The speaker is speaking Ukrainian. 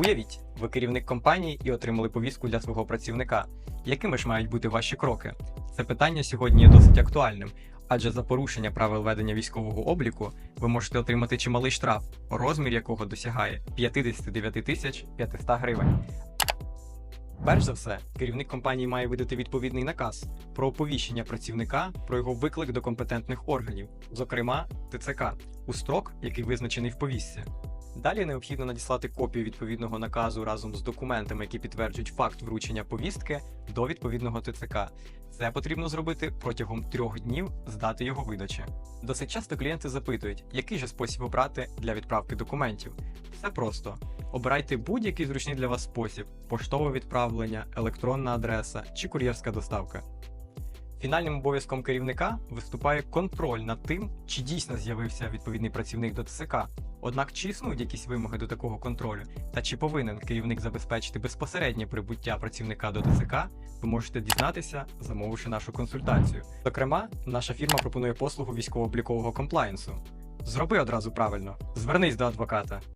Уявіть, ви керівник компанії і отримали повістку для свого працівника. Якими ж мають бути ваші кроки? Це питання сьогодні є досить актуальним, адже за порушення правил ведення військового обліку ви можете отримати чималий штраф, розмір якого досягає 59 тисяч 500 гривень. Перш за все, керівник компанії має видати відповідний наказ про оповіщення працівника про його виклик до компетентних органів, зокрема ТЦК, у строк, який визначений в повістці. Далі необхідно надіслати копію відповідного наказу разом з документами, які підтверджують факт вручення повістки до відповідного ТЦК. Це потрібно зробити протягом трьох днів з дати його видачі. Досить часто клієнти запитують, який же спосіб обрати для відправки документів. Все просто. Обирайте будь-який зручний для вас спосіб: поштове відправлення, електронна адреса чи кур'єрська доставка. Фінальним обов'язком керівника виступає контроль над тим, чи дійсно з'явився відповідний працівник до ТСК. Однак чи існують якісь вимоги до такого контролю, та чи повинен керівник забезпечити безпосереднє прибуття працівника до ТЦК, ви можете дізнатися, замовивши нашу консультацію. Зокрема, наша фірма пропонує послугу військово-облікового комплаєнсу. Зроби одразу правильно, звернись до адвоката.